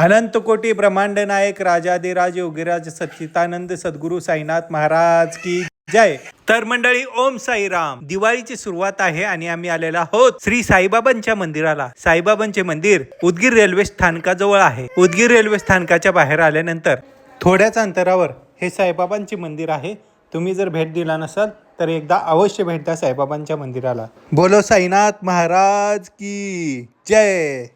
अनंत कोटी ब्रह्मांड नायक राजाधिराज योगीराज सच्चितानंद सद्गुरू साईनाथ महाराज की जय. तर मंडळी ओम साईराम. दिवाळीची सुरुवात आहे आणि आम्ही आलेला आहोत श्री साईबाबांच्या मंदिराला. साईबाबांचे मंदिर उदगीर रेल्वे स्थानकाजवळ आहे. उदगीर रेल्वे स्थानकाच्या बाहेर आल्यानंतर थोड्याच अंतरावर हे साईबाबांचे मंदिर आहे. तुम्ही जर भेट दिला नसाल तर एकदा अवश्य भेट द्या साईबाबांच्या मंदिराला. बोलो साईनाथ महाराज की जय.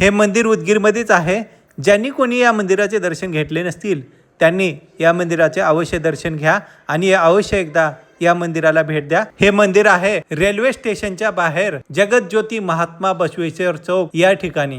हे मंदिर उदगीरमध्येच आहे. ज्यांनी कोणी या मंदिराचे दर्शन घेतले नसतील त्यांनी या मंदिराचे अवश्य दर्शन घ्या आणि अवश्य एकदा या मंदिराला भेट द्या. हे मंदिर आहे रेल्वे स्टेशनच्या बाहेर जगज्योती महात्मा बसवेश्वर चौक या ठिकाणी.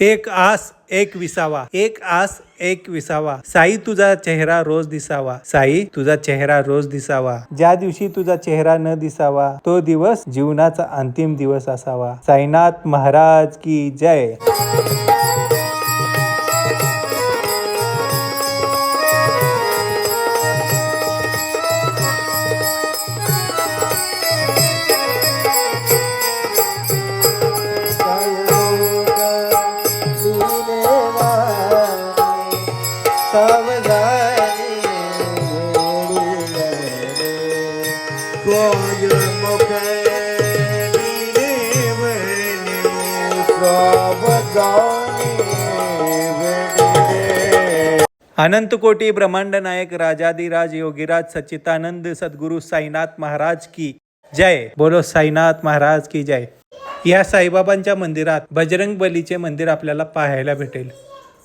एक आस एक विसावा. एक आस एक विसावा. साई तुझा चेहरा रोज दिसावा. साई तुझा चेहरा रोज दिसावा. ज्या दिवशी तुझा चेहरा न दिसावा तो दिवस जीवनाचा अंतिम दिवस असावा. साईनाथ महाराज की जय. अनंत कोटी ब्रह्मांड नायक राजाधिराज योगीराज सच्चितानंद सद्गुरू साईनाथ महाराज की जय. बोलो साईनाथ महाराज की जय. या साईबाबांच्या मंदिरात बजरंग बलीचे मंदिर आपल्याला पाहायला भेटेल.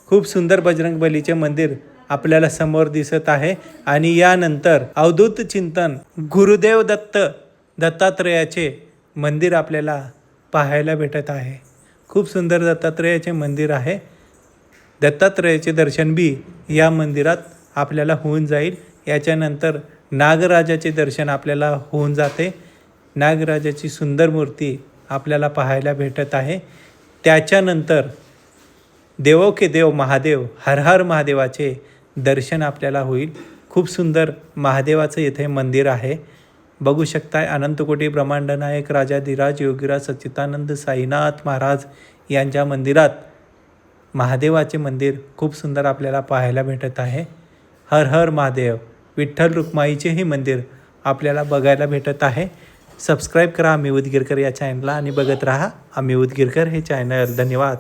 खूप सुंदर बजरंग बलीचे मंदिर. आपल्याला समोर दिसत आहे. आणि यानंतर अवधूत चिंतन गुरुदेव दत्त दत्तात्रेयाचे मंदिर आपल्याला पाहायला भेटत आहे. खूप सुंदर दत्तात्रेयाचे मंदिर आहे. दत्तात्रेयाचे दर्शन बी या मंदिरात आपल्याला होऊन जाईल. याच्यानंतर नागराजाचे दर्शन आपल्याला होऊन जाते. नागराजाची सुंदर मूर्ती आपल्याला पाहायला भेटत आहे. त्याच्यानंतर देवो के देव महादेव हर हर महादेवाचे दर्शन आपल्याला होईल. खूप सुंदर महादेवाचं इथे मंदिर आहे. बघू शकताय अनंतकोटी ब्रह्मांडनायक राजाधिराज योगीराज सच्चिदानंद साईनाथ महाराज यांच्या मंदिरात महादेवाचे मंदिर खूप सुंदर आपल्याला पाहायला भेटत आहे. हर हर महादेव विठ्ठल रुक्माईचेही मंदिर आपल्याला बघायला भेटत आहे. सबस्क्राईब करा आम्ही उदगीरकर या चॅनलला आणि बघत राहा आम्ही उदगीरकर हे चॅनल धन्यवाद.